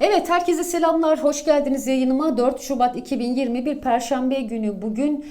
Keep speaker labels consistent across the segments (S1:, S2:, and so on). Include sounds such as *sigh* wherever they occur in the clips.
S1: Evet herkese selamlar. Hoş geldiniz yayınıma. 4 Şubat 2021 Perşembe günü bugün.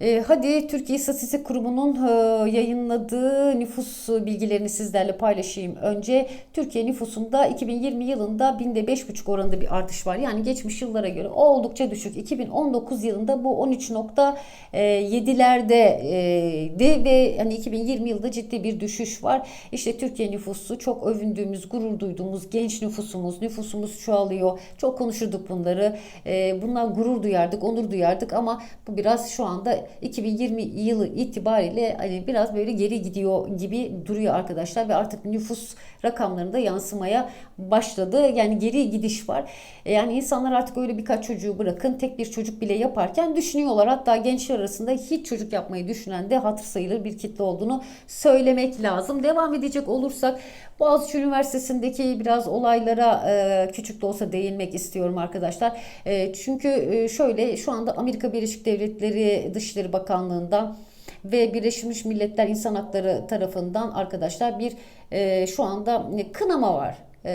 S1: E, hadi Türkiye İstatistik Kurumu'nun e, yayınladığı nüfus bilgilerini sizlerle paylaşayım. Önce Türkiye nüfusunda 2020 yılında binde 5,5 oranında bir artış var. Yani geçmiş yıllara göre oldukça düşük. 2019 yılında bu 13.7'lerde e, de ve hani 2020 yılında ciddi bir düşüş var. İşte Türkiye nüfusu çok övündüğümüz, gurur duyduğumuz genç nüfusumuz, nüfusumuz çoğalıyor. Çok konuşurduk bunları. E, bundan gurur duyardık, onur duyardık ama bu biraz şu anda 2020 yılı itibariyle hani biraz böyle geri gidiyor gibi duruyor arkadaşlar ve artık nüfus rakamlarında yansımaya başladı. Yani geri gidiş var. E, Yani insanlar artık öyle birkaç çocuğu bırakın tek bir çocuk bile yaparken düşünüyorlar. Hatta gençler arasında hiç çocuk yapmayı düşünen de hatır sayılır bir kitle olduğunu söylemek lazım. Devam edecek olursak Boğaziçi Üniversitesi'ndeki biraz olaylara e, küçük de olsa değinmek istiyorum arkadaşlar. E, çünkü şöyle şu anda Amerika Birleşik Devletleri Dışişleri Bakanlığı'ndan ve Birleşmiş Milletler İnsan Hakları tarafından arkadaşlar bir e, şu anda kınama var. E,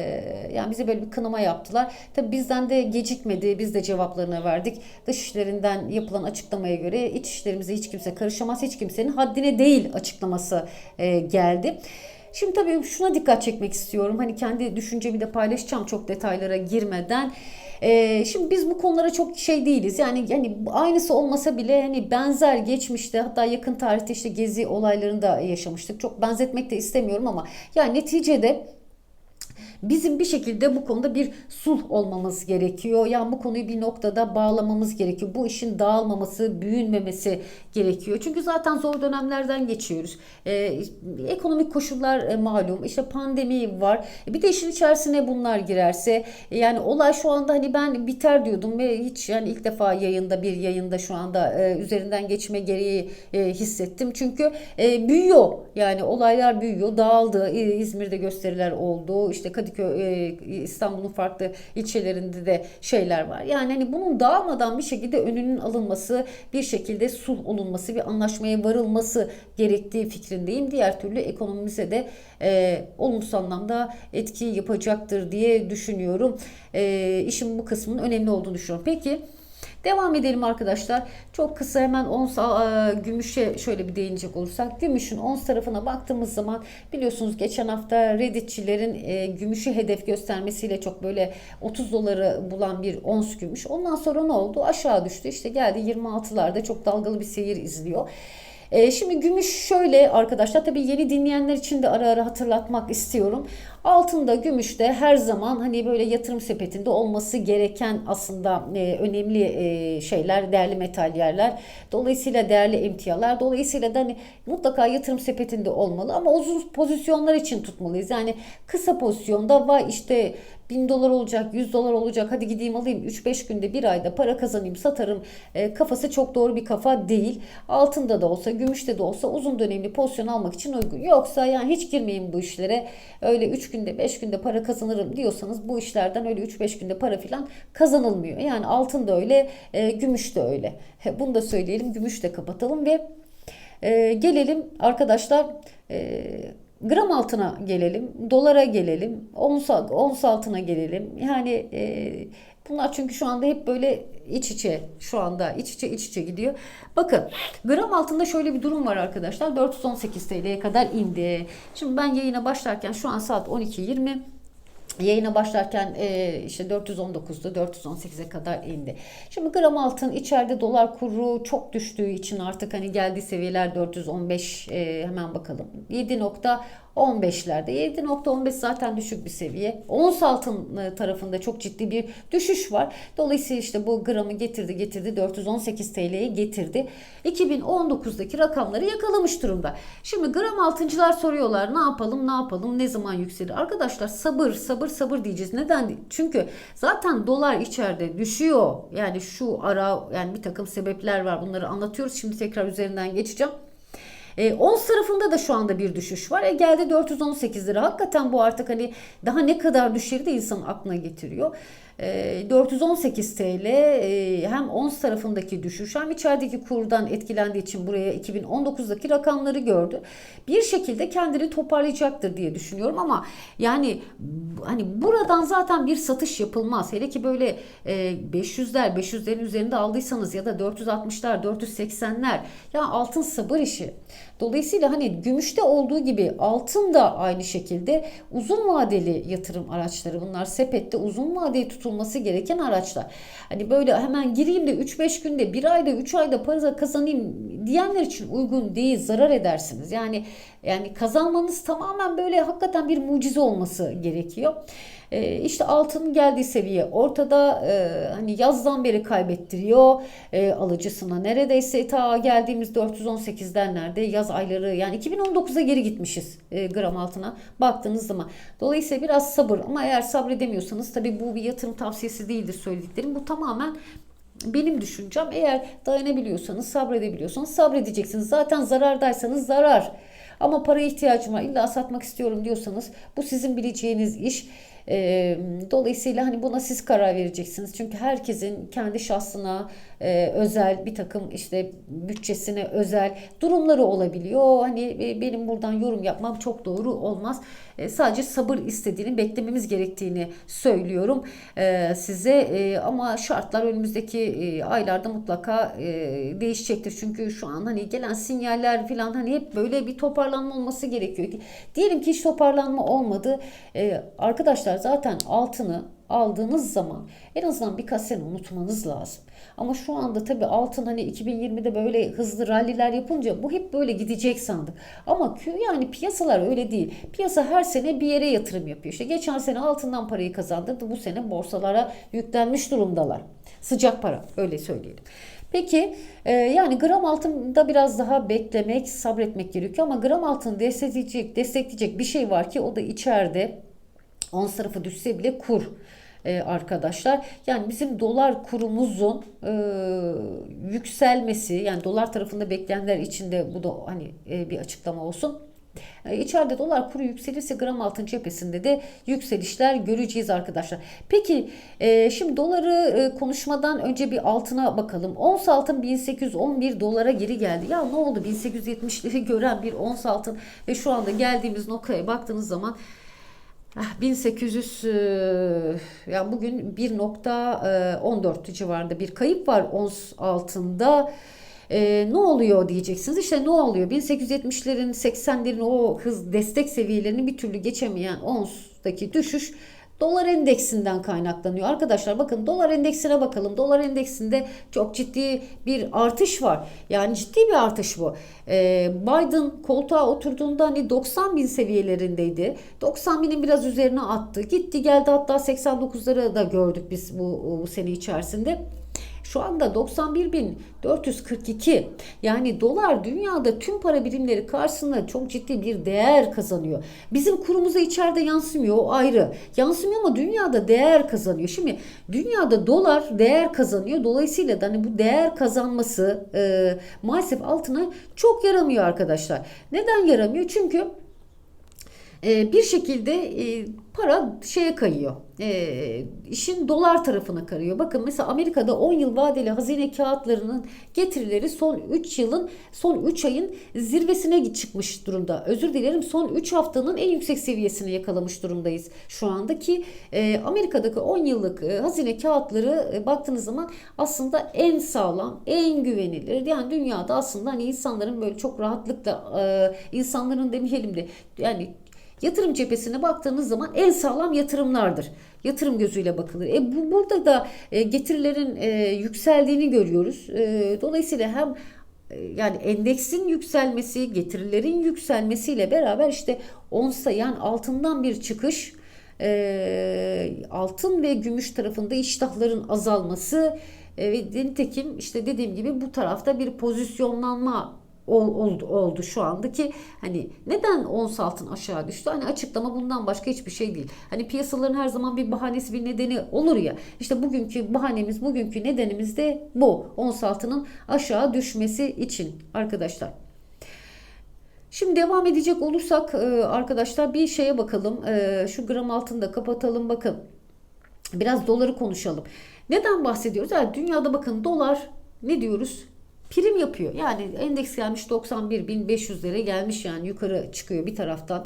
S1: yani bize böyle bir kınama yaptılar. Tabi bizden de gecikmedi. Biz de cevaplarını verdik. Dışişlerinden yapılan açıklamaya göre iç işlerimize hiç kimse karışamaz. Hiç kimsenin haddine değil açıklaması e, geldi. Şimdi tabii şuna dikkat çekmek istiyorum. Hani kendi düşüncemi de paylaşacağım çok detaylara girmeden. Ee, şimdi biz bu konulara çok şey değiliz. Yani yani aynısı olmasa bile hani benzer geçmişte hatta yakın tarihte işte gezi olaylarında yaşamıştık. Çok benzetmek de istemiyorum ama yani neticede Bizim bir şekilde bu konuda bir sulh olmamız gerekiyor. Yani bu konuyu bir noktada bağlamamız gerekiyor. Bu işin dağılmaması, büyünmemesi gerekiyor. Çünkü zaten zor dönemlerden geçiyoruz. Ee, ekonomik koşullar e, malum. İşte pandemi var. E, Bir de işin içerisine bunlar girerse e, yani olay şu anda hani ben biter diyordum ve hiç yani ilk defa yayında bir yayında şu anda e, üzerinden geçme gereği e, hissettim. Çünkü e, büyüyor. Yani olaylar büyüyor. Dağıldı. E, İzmir'de gösteriler oldu. İşte Kadıköy, e, İstanbul'un farklı ilçelerinde de şeyler var. Yani hani bunun dağılmadan bir şekilde önünün alınması, bir şekilde sulh olunması, bir anlaşmaya varılması gerektiği fikrindeyim. Diğer türlü ekonomimize de e, olumsuz anlamda etki yapacaktır diye düşünüyorum. E, işin bu kısmının önemli olduğunu düşünüyorum. Peki Devam edelim arkadaşlar. Çok kısa hemen ons a, gümüşe şöyle bir değinecek olursak. Gümüşün ons tarafına baktığımız zaman biliyorsunuz geçen hafta Redditçilerin e, gümüşü hedef göstermesiyle çok böyle 30 doları bulan bir ons gümüş. Ondan sonra ne oldu? Aşağı düştü. İşte geldi 26'larda çok dalgalı bir seyir izliyor. E, şimdi gümüş şöyle arkadaşlar tabii yeni dinleyenler için de ara ara hatırlatmak istiyorum. Altında gümüşte her zaman hani böyle yatırım sepetinde olması gereken aslında e, önemli e, şeyler, değerli metal yerler. Dolayısıyla değerli emtialar. Dolayısıyla da hani mutlaka yatırım sepetinde olmalı ama uzun pozisyonlar için tutmalıyız. Yani kısa pozisyonda vay işte 1000 dolar olacak, 100 dolar olacak. Hadi gideyim alayım 3-5 günde bir ayda para kazanayım, satarım. E, kafası çok doğru bir kafa değil. Altında da olsa, gümüşte de olsa uzun dönemli pozisyon almak için uygun. Yoksa yani hiç girmeyin bu işlere. Öyle 3 günde, 5 günde para kazanırım diyorsanız bu işlerden öyle 3-5 günde para falan kazanılmıyor. Yani altın da öyle, e, gümüş de öyle. He, Bunu da söyleyelim, gümüş de kapatalım ve e, gelelim arkadaşlar e, gram altına gelelim, dolara gelelim, ons, ons altına gelelim. Yani e, bunlar çünkü şu anda hep böyle iç içe şu anda iç içe iç içe gidiyor. Bakın gram altında şöyle bir durum var arkadaşlar. 418 TL'ye kadar indi. Şimdi ben yayına başlarken şu an saat 12.20. Yayına başlarken e, işte 419'du 418'e kadar indi. Şimdi gram altın içeride dolar kuru çok düştüğü için artık hani geldiği seviyeler 415 e, hemen bakalım. 7.15'lerde 7.15 zaten düşük bir seviye. Ons altın e, tarafında çok ciddi bir düşüş var. Dolayısıyla işte bu gramı getirdi getirdi 418 TL'ye getirdi. 2019'daki rakamları yakalamış durumda. Şimdi gram altıncılar soruyorlar ne yapalım ne yapalım ne zaman yükselir? Arkadaşlar sabır sabır sabır diyeceğiz. Neden? Çünkü zaten dolar içeride düşüyor. Yani şu ara yani bir takım sebepler var bunları anlatıyoruz. Şimdi tekrar üzerinden geçeceğim. E, ons tarafında da şu anda bir düşüş var. E, geldi 418 lira. Hakikaten bu artık hani daha ne kadar düşeri de insanın aklına getiriyor. E, 418 TL e, hem ons tarafındaki düşüş hem içerideki kurdan etkilendiği için buraya 2019'daki rakamları gördü. Bir şekilde kendini toparlayacaktır diye düşünüyorum ama yani hani buradan zaten bir satış yapılmaz. Hele ki böyle e, 500'ler 500'lerin üzerinde aldıysanız ya da 460'lar 480'ler ya altın sabır işi. Dolayısıyla hani gümüşte olduğu gibi altın da aynı şekilde uzun vadeli yatırım araçları. Bunlar sepette uzun vadeli tutulması gereken araçlar. Hani böyle hemen gireyim de 3-5 günde, 1 ayda, 3 ayda para kazanayım diyenler için uygun değil, zarar edersiniz. Yani yani kazanmanız tamamen böyle hakikaten bir mucize olması gerekiyor. E, işte altın geldiği seviye ortada e, hani yazdan beri kaybettiriyor e, alıcısına neredeyse ta geldiğimiz 418'den yaz ayları yani 2019'a geri gitmişiz e, gram altına baktığınız zaman. Dolayısıyla biraz sabır ama eğer sabredemiyorsanız tabi bu bir yatırım tavsiyesi değildir söylediklerim. Bu tamamen benim düşüncem eğer dayanabiliyorsanız sabredebiliyorsanız sabredeceksiniz. Zaten zarardaysanız zarar. Ama para ihtiyacım var illa satmak istiyorum diyorsanız bu sizin bileceğiniz iş. E, dolayısıyla hani buna siz karar vereceksiniz. Çünkü herkesin kendi şahsına e, özel bir takım işte bütçesine özel durumları olabiliyor. Hani e, benim buradan yorum yapmam çok doğru olmaz. E, sadece sabır istediğini beklememiz gerektiğini söylüyorum e, size. E, ama şartlar önümüzdeki e, aylarda mutlaka e, değişecektir. Çünkü şu an hani gelen sinyaller falan hani hep böyle bir toparlanma olması gerekiyor. Diyelim ki hiç toparlanma olmadı. E, arkadaşlar zaten altını aldığınız zaman en azından birkaç sene unutmanız lazım. Ama şu anda tabii altın hani 2020'de böyle hızlı ralliler yapınca bu hep böyle gidecek sandık. Ama yani piyasalar öyle değil. Piyasa her sene bir yere yatırım yapıyor. İşte geçen sene altından parayı kazandırdı. Bu sene borsalara yüklenmiş durumdalar. Sıcak para öyle söyleyelim. Peki e, yani gram altında biraz daha beklemek, sabretmek gerekiyor ama gram altını destekleyecek, destekleyecek bir şey var ki o da içeride 10 tarafı düşse bile kur e, arkadaşlar. Yani bizim dolar kurumuzun e, yükselmesi yani dolar tarafında bekleyenler için de bu da hani e, bir açıklama olsun. E, içeride dolar kuru yükselirse gram altın cephesinde de yükselişler göreceğiz arkadaşlar. Peki e, şimdi doları e, konuşmadan önce bir altına bakalım. Ons altın 1811 dolara geri geldi. Ya ne oldu 1870'leri *laughs* gören bir ons altın ve şu anda geldiğimiz noktaya baktığınız zaman 1800 ah, e, yani bugün 1.14 civarında bir kayıp var ons altında. E, ne oluyor diyeceksiniz. İşte ne oluyor? 1870'lerin 80'lerin o hız destek seviyelerini bir türlü geçemeyen onstaki düşüş Dolar endeksinden kaynaklanıyor. Arkadaşlar bakın dolar endeksine bakalım. Dolar endeksinde çok ciddi bir artış var. Yani ciddi bir artış bu. Ee, Biden koltuğa oturduğunda hani 90 bin seviyelerindeydi. 90 binin biraz üzerine attı. Gitti geldi hatta 89'ları da gördük biz bu, bu sene içerisinde. Şu anda 91.442 yani dolar dünyada tüm para birimleri karşısında çok ciddi bir değer kazanıyor. Bizim kurumuza içeride yansımıyor o ayrı. Yansımıyor ama dünyada değer kazanıyor. Şimdi dünyada dolar değer kazanıyor. Dolayısıyla da hani bu değer kazanması e, maalesef altına çok yaramıyor arkadaşlar. Neden yaramıyor? Çünkü e, bir şekilde e, para şeye kayıyor. E, işin dolar tarafına kayıyor. Bakın mesela Amerika'da 10 yıl vadeli hazine kağıtlarının getirileri son 3 yılın son 3 ayın zirvesine çıkmış durumda. Özür dilerim son 3 haftanın en yüksek seviyesini yakalamış durumdayız şu anda ki e, Amerika'daki 10 yıllık e, hazine kağıtları e, baktığınız zaman aslında en sağlam, en güvenilir. Yani dünyada aslında hani insanların böyle çok rahatlıkla e, insanların demeyelim de yani Yatırım cephesine baktığınız zaman en sağlam yatırımlardır. Yatırım gözüyle bakılır. E bu burada da e, getirilerin e, yükseldiğini görüyoruz. E, dolayısıyla hem e, yani endeksin yükselmesi, getirilerin yükselmesiyle beraber işte onsa yani altından bir çıkış, e, altın ve gümüş tarafında iştahların azalması e, ve nitekim işte dediğim gibi bu tarafta bir pozisyonlanma oldu, oldu şu anda ki hani neden ons altın aşağı düştü? Hani açıklama bundan başka hiçbir şey değil. Hani piyasaların her zaman bir bahanesi bir nedeni olur ya. İşte bugünkü bahanemiz, bugünkü nedenimiz de bu. Ons altının aşağı düşmesi için arkadaşlar. Şimdi devam edecek olursak e, arkadaşlar bir şeye bakalım. E, şu gram altında kapatalım bakın. Biraz doları konuşalım. Neden bahsediyoruz? Yani dünyada bakın dolar ne diyoruz? Prim yapıyor. Yani endeks gelmiş 91.500'lere gelmiş yani yukarı çıkıyor bir taraftan.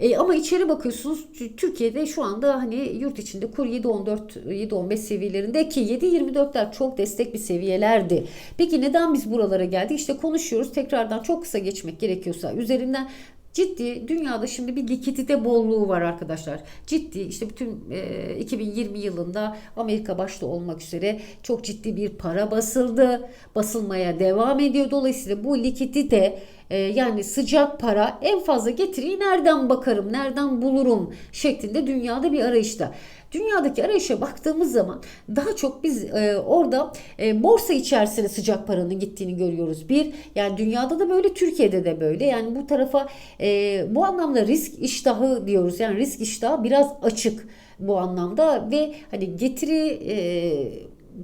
S1: E, ama içeri bakıyorsunuz Türkiye'de şu anda hani yurt içinde kur 7.14 7.15 seviyelerinde ki 7.24'ler çok destek bir seviyelerdi. Peki neden biz buralara geldik? İşte konuşuyoruz. Tekrardan çok kısa geçmek gerekiyorsa üzerinden Ciddi dünyada şimdi bir likidite bolluğu var arkadaşlar. Ciddi işte bütün e, 2020 yılında Amerika başta olmak üzere çok ciddi bir para basıldı. Basılmaya devam ediyor. Dolayısıyla bu likidite e, yani sıcak para en fazla getiriyi nereden bakarım, nereden bulurum şeklinde dünyada bir arayışta. Dünyadaki arayışa baktığımız zaman daha çok biz e, orada e, borsa içerisine sıcak paranın gittiğini görüyoruz. Bir yani dünyada da böyle Türkiye'de de böyle. Yani bu tarafa e, bu anlamda risk iştahı diyoruz. Yani risk iştahı biraz açık bu anlamda ve hani getiri e,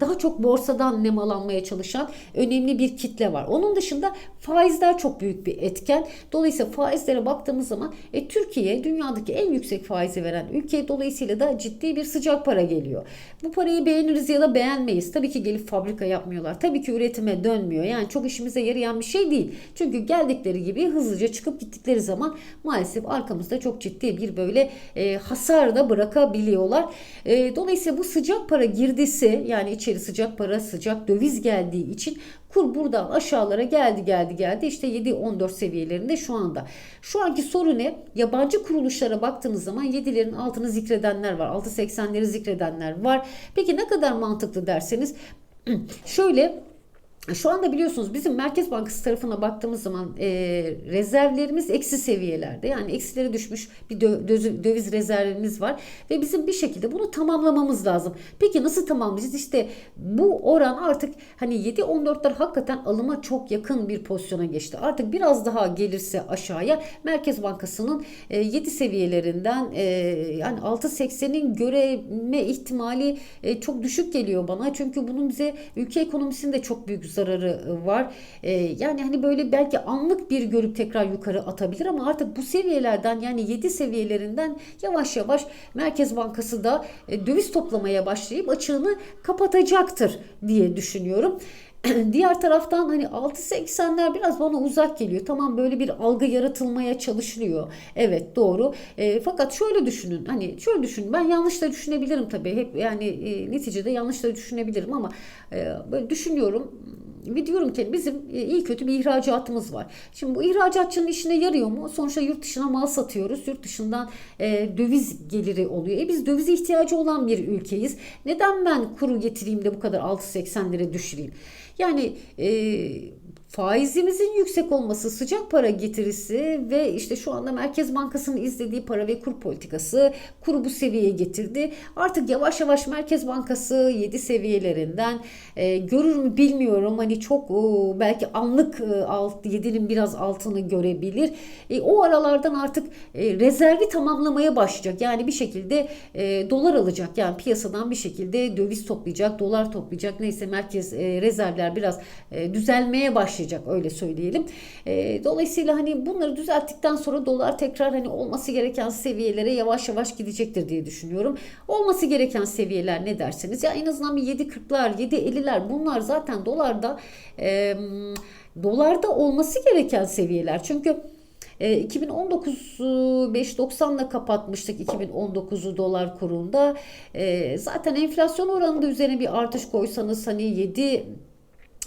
S1: daha çok borsadan nemalanmaya çalışan önemli bir kitle var. Onun dışında faizler çok büyük bir etken. Dolayısıyla faizlere baktığımız zaman e, Türkiye dünyadaki en yüksek faizi veren ülke dolayısıyla da ciddi bir sıcak para geliyor. Bu parayı beğeniriz ya da beğenmeyiz. Tabii ki gelip fabrika yapmıyorlar. Tabii ki üretime dönmüyor. Yani çok işimize yarayan bir şey değil. Çünkü geldikleri gibi hızlıca çıkıp gittikleri zaman maalesef arkamızda çok ciddi bir böyle e, hasar da bırakabiliyorlar. E, dolayısıyla bu sıcak para girdisi yani içeri sıcak para sıcak döviz geldiği için kur buradan aşağılara geldi geldi geldi işte 7-14 seviyelerinde şu anda. Şu anki soru ne? Yabancı kuruluşlara baktığınız zaman 7'lerin altını zikredenler var. 6.80'leri zikredenler var. Peki ne kadar mantıklı derseniz *clears throat* şöyle şu anda biliyorsunuz bizim Merkez Bankası tarafına baktığımız zaman e, rezervlerimiz eksi seviyelerde. Yani eksilere düşmüş bir dö- döviz rezervimiz var. Ve bizim bir şekilde bunu tamamlamamız lazım. Peki nasıl tamamlayacağız? İşte bu oran artık hani 7-14'ler hakikaten alıma çok yakın bir pozisyona geçti. Artık biraz daha gelirse aşağıya Merkez Bankası'nın e, 7 seviyelerinden e, yani 6.80'in göreme ihtimali e, çok düşük geliyor bana. Çünkü bunun bize ülke ekonomisinde çok büyük zararı ıı, var. E, yani hani böyle belki anlık bir görüp tekrar yukarı atabilir ama artık bu seviyelerden yani 7 seviyelerinden yavaş yavaş Merkez Bankası da e, döviz toplamaya başlayıp açığını kapatacaktır diye düşünüyorum. *clears throat* Diğer taraftan hani 6.80'ler biraz bana uzak geliyor. Tamam böyle bir algı yaratılmaya çalışılıyor. Evet doğru. E, fakat şöyle düşünün. Hani şöyle düşünün. Ben yanlış da düşünebilirim tabii. Hep yani e, neticede yanlış da düşünebilirim ama e, böyle düşünüyorum ve diyorum ki bizim e, iyi kötü bir ihracatımız var. Şimdi bu ihracatçının işine yarıyor mu? Sonuçta yurt dışına mal satıyoruz. Yurt dışından e, döviz geliri oluyor. E biz dövize ihtiyacı olan bir ülkeyiz. Neden ben kuru getireyim de bu kadar 6.80 lira düşüreyim? Yani e, faizimizin yüksek olması, sıcak para getirisi ve işte şu anda Merkez Bankası'nın izlediği para ve kur politikası kuru bu seviyeye getirdi. Artık yavaş yavaş Merkez Bankası 7 seviyelerinden e, görür mü bilmiyorum. Hani çok o, belki anlık e, alt 7'nin biraz altını görebilir. E, o aralardan artık e, rezervi tamamlamaya başlayacak. Yani bir şekilde e, dolar alacak. Yani piyasadan bir şekilde döviz toplayacak, dolar toplayacak. Neyse merkez e, rezervler biraz e, düzelmeye başlayacak başlayacak öyle söyleyelim. E, dolayısıyla hani bunları düzelttikten sonra dolar tekrar hani olması gereken seviyelere yavaş yavaş gidecektir diye düşünüyorum. Olması gereken seviyeler ne derseniz ya en azından bir 7.40'lar 7.50'ler bunlar zaten dolarda e, dolarda olması gereken seviyeler. Çünkü 2019 5.90'la kapatmıştık 2019'u dolar kurunda. E, zaten enflasyon oranında üzerine bir artış koysanız hani 7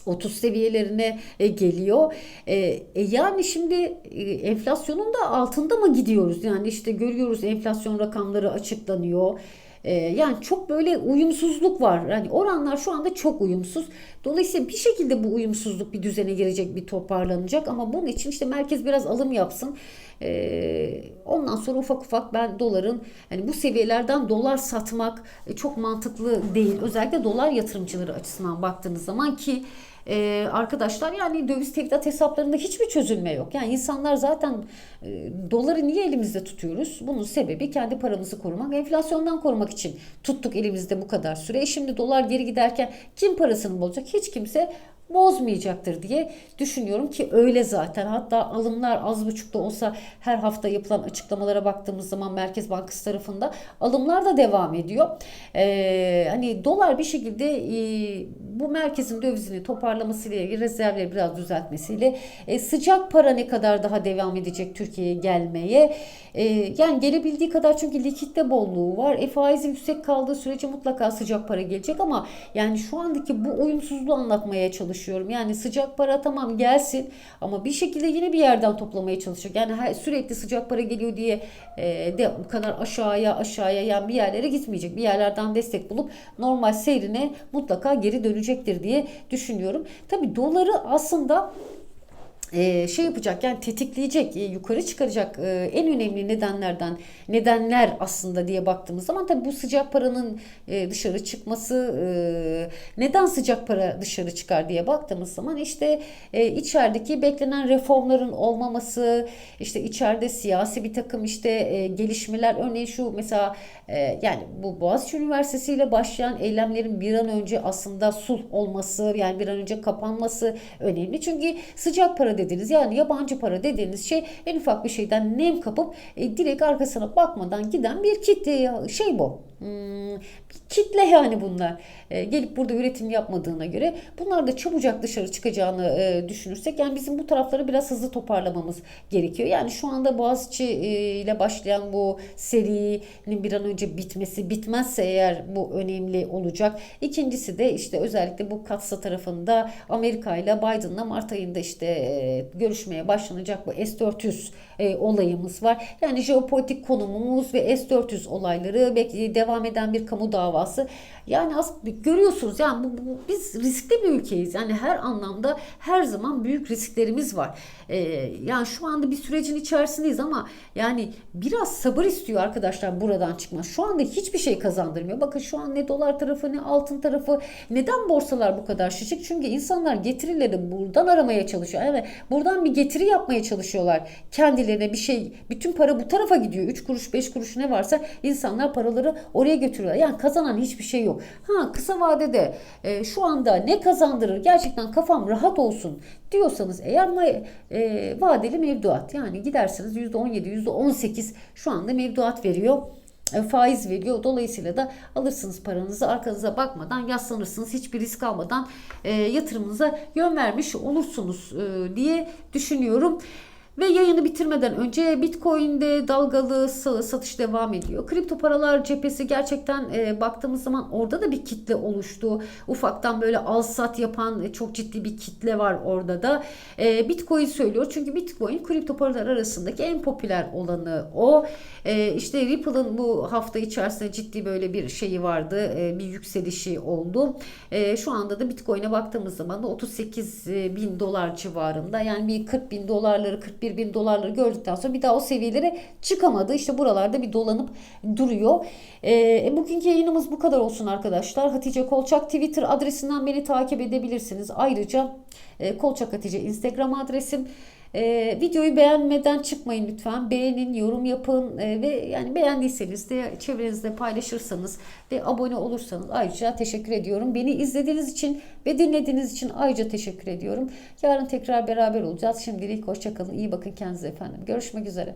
S1: 30 seviyelerine e, geliyor. E, e, yani şimdi e, enflasyonun da altında mı gidiyoruz? Yani işte görüyoruz enflasyon rakamları açıklanıyor. E, yani çok böyle uyumsuzluk var. Yani oranlar şu anda çok uyumsuz. Dolayısıyla bir şekilde bu uyumsuzluk bir düzene girecek, bir toparlanacak. Ama bunun için işte merkez biraz alım yapsın. E, ondan sonra ufak ufak ben doların yani bu seviyelerden dolar satmak e, çok mantıklı değil. Özellikle dolar yatırımcıları açısından baktığınız zaman ki ee, arkadaşlar yani döviz tevdiat hesaplarında hiçbir çözülme yok. Yani insanlar zaten e, doları niye elimizde tutuyoruz? Bunun sebebi kendi paramızı korumak, enflasyondan korumak için tuttuk elimizde bu kadar süre. E şimdi dolar geri giderken kim parasını bulacak? Hiç kimse bozmayacaktır diye düşünüyorum ki öyle zaten. Hatta alımlar az buçuk da olsa her hafta yapılan açıklamalara baktığımız zaman Merkez Bankası tarafında alımlar da devam ediyor. Ee, hani dolar bir şekilde e, bu merkezin dövizini toparlamasıyla ilgili rezervleri biraz düzeltmesiyle e, sıcak para ne kadar daha devam edecek Türkiye'ye gelmeye. E, yani gelebildiği kadar çünkü likitte bolluğu var. E, faizi yüksek kaldığı sürece mutlaka sıcak para gelecek ama yani şu andaki bu uyumsuzluğu anlatmaya çalışıyorum. Yani sıcak para tamam gelsin ama bir şekilde yine bir yerden toplamaya çalışacak. Yani her, sürekli sıcak para geliyor diye e, de bu kadar aşağıya aşağıya yani bir yerlere gitmeyecek. Bir yerlerden destek bulup normal seyrine mutlaka geri dönecektir diye düşünüyorum. Tabi doları aslında e, şey yapacak yani tetikleyecek, e, yukarı çıkaracak e, en önemli nedenlerden nedenler aslında diye baktığımız zaman tabii bu sıcak paranın e, dışarı çıkması neden sıcak para dışarı çıkar diye baktığımız zaman işte e, içerideki beklenen reformların olmaması, işte içeride siyasi bir takım işte gelişmeler örneğin şu mesela yani bu Boğaziçi Üniversitesi ile başlayan eylemlerin bir an önce aslında sulh olması yani bir an önce kapanması önemli. Çünkü sıcak para dediğiniz yani yabancı para dediğiniz şey en ufak bir şeyden nem kapıp e, direkt arkasına bakmadan giden bir kitle şey bu. Hmm, bir kitle yani bunlar. E, gelip burada üretim yapmadığına göre bunlar da çabucak dışarı çıkacağını e, düşünürsek yani bizim bu tarafları biraz hızlı toparlamamız gerekiyor. Yani şu anda Boğaziçi e, ile başlayan bu serinin bir an önce bitmesi bitmezse eğer bu önemli olacak. İkincisi de işte özellikle bu Katsa tarafında Amerika ile Biden'la Mart ayında işte e, görüşmeye başlanacak bu S-400 e, olayımız var. Yani jeopolitik konumumuz ve S-400 olayları belki devam eden bir kamu davası. Yani aslında görüyorsunuz yani bu, bu, biz riskli bir ülkeyiz. Yani her anlamda her zaman büyük risklerimiz var. Ee, yani şu anda bir sürecin içerisindeyiz ama yani biraz sabır istiyor arkadaşlar buradan çıkma. Şu anda hiçbir şey kazandırmıyor. Bakın şu an ne dolar tarafı ne altın tarafı. Neden borsalar bu kadar şişik? Çünkü insanlar getirileri buradan aramaya çalışıyor. Yani buradan bir getiri yapmaya çalışıyorlar. Kendilerine bir şey bütün para bu tarafa gidiyor. 3 kuruş 5 kuruş ne varsa insanlar paraları oraya götürüyorlar. Yani kazanan hiçbir şey yok. Ha kısa vadede e, şu anda ne kazandırır gerçekten kafam rahat olsun diyorsanız eğer e, vadeli mevduat yani gidersiniz %17 %18 şu anda mevduat veriyor e, faiz veriyor. Dolayısıyla da alırsınız paranızı arkanıza bakmadan yaslanırsınız. Hiçbir risk almadan e, yatırımınıza yön vermiş olursunuz e, diye düşünüyorum. Ve yayını bitirmeden önce Bitcoin'de dalgalı satış devam ediyor. Kripto paralar cephesi gerçekten e, baktığımız zaman orada da bir kitle oluştu. Ufaktan böyle al sat yapan e, çok ciddi bir kitle var orada da. E, Bitcoin söylüyor çünkü Bitcoin kripto paralar arasındaki en popüler olanı o. E, işte Ripple'ın bu hafta içerisinde ciddi böyle bir şeyi vardı. E, bir yükselişi oldu. E, şu anda da Bitcoin'e baktığımız zaman da 38 bin dolar civarında. Yani bir 40 bin dolarları 41 bin dolarları gördükten sonra bir daha o seviyelere çıkamadı. İşte buralarda bir dolanıp duruyor. E, bugünkü yayınımız bu kadar olsun arkadaşlar. Hatice Kolçak Twitter adresinden beni takip edebilirsiniz. Ayrıca e, Kolçak Hatice Instagram adresim. E, videoyu beğenmeden çıkmayın lütfen. Beğenin, yorum yapın e, ve yani beğendiyseniz de çevrenizde paylaşırsanız ve abone olursanız ayrıca teşekkür ediyorum. Beni izlediğiniz için ve dinlediğiniz için ayrıca teşekkür ediyorum. Yarın tekrar beraber olacağız. Şimdilik hoşçakalın. İyi bakın kendinize efendim. Görüşmek üzere.